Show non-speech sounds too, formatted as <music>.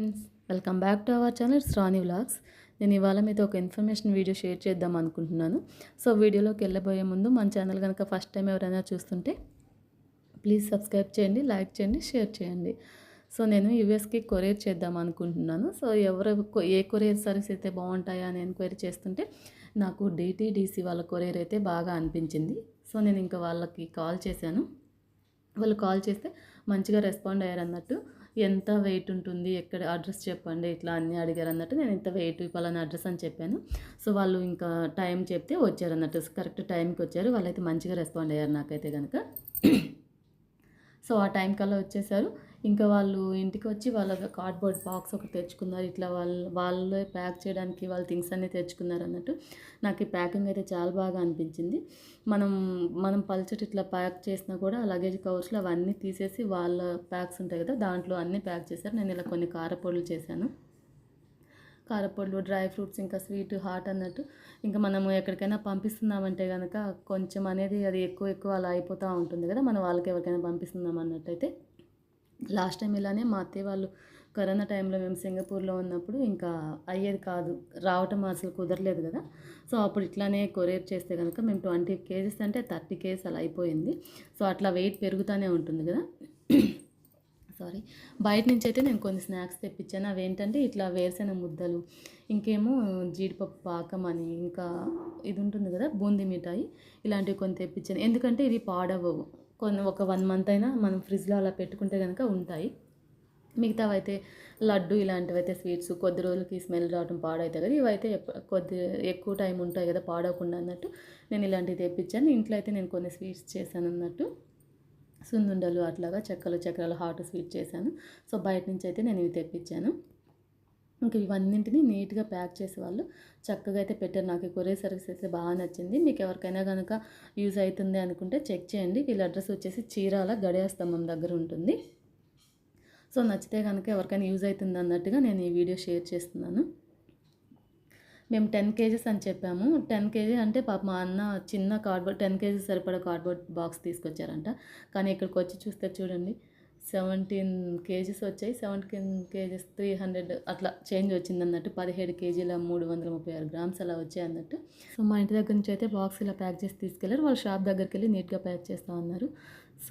Friends welcome back to our channel Shrani vlogs నేను ఇవాళ మీతో ఒక ఇన్ఫర్మేషన్ వీడియో షేర్ చేద్దాం అనుకుంటున్నాను. సో వీడియోలోకి వెళ్ళబోయే ముందు మన ఛానల్ కనుక ఫస్ట్ టైం ఎవరైనా చూస్తుంటే ప్లీజ్ సబ్స్క్రైబ్ చేయండి లైక్ చేయండి షేర్ చేయండి. సో నేను యూఎస్కి కొరియర్ చేద్దాం అనుకుంటున్నాను. సో ఎవరు ఏ కొరియర్ సర్వీస్ అయితే బాగుంటాయా అని ఎంక్వైరీ చేస్తుంటే నాకు డిటీడీసీ వాళ్ళ కొరియర్ అయితే బాగా అనిపించింది. సో నేను ఇంకా వాళ్ళకి కాల్ చేశాను. వాళ్ళు కాల్ చేస్తే మంచిగా రెస్పాండ్ అయ్యారు అన్నట్టు ఎంత వెయిట్ ఉంటుంది ఎక్కడ అడ్రస్ చెప్పండి ఇట్లా అన్నీ అడిగారు అన్నట్టు నేను ఇంత వెయిట్ పలానా అడ్రస్ అని చెప్పాను. సో వాళ్ళు ఇంకా టైం చెప్తే వచ్చారు అన్నట్టు. కరెక్ట్ టైంకి వచ్చారు. వాళ్ళైతే మంచిగా రెస్పాండ్ అయ్యారు నాకైతే కనుక సో <clears throat> ఆ టైం కల్లా వచ్చేసారు. ఇంకా వాళ్ళు ఇంటికి వచ్చి వాళ్ళ కార్డ్బోర్డ్ బాక్స్ ఒకటి తెచ్చుకున్నారు. ఇట్లా వాళ్ళు వాళ్ళే ప్యాక్ చేయడానికి వాళ్ళ థింగ్స్ అన్నీ తెచ్చుకున్నారు అన్నట్టు నాకు ఈ ప్యాకింగ్ అయితే చాలా బాగా అనిపించింది. మనం మనం పల్చటి ఇట్లా ప్యాక్ చేసినా కూడా లగేజ్ కవర్స్లో అవన్నీ తీసేసి వాళ్ళ ప్యాక్స్ ఉంటాయి కదా దాంట్లో అన్నీ ప్యాక్ చేశారు. నేను ఇలా కొన్ని కారపొడులు చేశాను. కారపొడులు డ్రై ఫ్రూట్స్ ఇంకా స్వీట్ హాట్ అన్నట్టు. ఇంకా మనము ఎక్కడికైనా పంపిస్తున్నామంటే కనుక కొంచెం అనేది అది ఎక్కువ ఎక్కువ అలా అయిపోతూ ఉంటుంది కదా మనం వాళ్ళకి ఎవరికైనా పంపిస్తున్నాం అన్నట్టయితే. లాస్ట్ టైం ఇలానే మా అత్తయ్య వాళ్ళు కరోనా టైంలో మేము సింగపూర్లో ఉన్నప్పుడు ఇంకా అయ్యేది కాదు రావటం అసలు కుదరలేదు కదా. సో అప్పుడు ఇట్లానే కొరియర్ చేస్తే కనుక మేము ట్వంటీ కేజీస్ అంటే థర్టీ కేజీస్ అలా అయిపోయింది. సో అట్లా వెయిట్ పెరుగుతూనే ఉంటుంది కదా. సారీ. బయట నుంచి అయితే నేను కొన్ని స్నాక్స్ తెప్పించాను. అవి ఏంటంటే ఇట్లా వేరుశెనగ ముద్దలు ఇంకేమో జీడిపప్పు పాకం అని ఇంకా ఇది ఉంటుంది కదా బూందీ మిఠాయి ఇలాంటివి కొన్ని తెప్పించాను. ఎందుకంటే ఇవి పాడవవు కొన్ని ఒక వన్ మంత్ అయినా మనం ఫ్రిడ్జ్లో అలా పెట్టుకుంటే కనుక ఉంటాయి. మిగతావి అయితే లడ్డు ఇలాంటివి అయితే స్వీట్స్ కొద్ది రోజులకి స్మెల్ రావడం పాడవుతాయి కదా ఇవైతే కొద్ది ఎక్కువ టైం ఉంటాయి కదా పాడవకుండా అన్నట్టు నేను ఇలాంటివి తెప్పించాను. ఇంట్లో అయితే నేను కొన్ని స్వీట్స్ చేశాను అన్నట్టు. సున్నుండలు అట్లాగా చెక్కలు చక్రాలు హాట్ స్వీట్ చేశాను. సో బయట నుంచి అయితే నేను ఇవి తెప్పించాను. ఇంకా ఇవన్నింటినీ నీట్గా ప్యాక్ చేసి వాళ్ళు చక్కగా అయితే పెట్టారు. నాకు ఈ కొరియర్ సర్వీస్ అయితే బాగా నచ్చింది. మీకు ఎవరికైనా కనుక యూజ్ అవుతుంది అనుకుంటే చెక్ చేయండి. వీళ్ళ అడ్రస్ వచ్చేసి చీరాల గడియా స్తంభం దగ్గర ఉంటుంది. సో నచ్చితే కనుక ఎవరికైనా యూజ్ అవుతుంది అన్నట్టుగా నేను ఈ వీడియో షేర్ చేస్తున్నాను. మేము టెన్ కేజెస్ అని చెప్పాము. టెన్ కేజీ అంటే పాప మా అన్న చిన్న కార్డ్బోర్డ్ టెన్ కేజీస్ సరిపడా కార్డ్బోర్డ్ బాక్స్ తీసుకొచ్చారంట. కానీ ఇక్కడికి వచ్చి చూస్తే చూడండి. సెవెంటీన్ కేజీస్ వచ్చాయి. సెవెంటీన్ కేజీస్ త్రీ హండ్రెడ్ అట్లా చేంజ్ వచ్చింది అన్నట్టు. పదిహేడు కేజీల మూడు వందల ముప్పై ఆరు గ్రామ్స్ అలా వచ్చాయి అన్నట్టు. సో మా ఇంటి దగ్గర నుంచి అయితే బాక్స్ ఇలా ప్యాక్ చేసి తీసుకెళ్ళారు వాళ్ళ షాప్ దగ్గరికి వెళ్ళి నీట్గా ప్యాక్ చేస్తా ఉన్నారు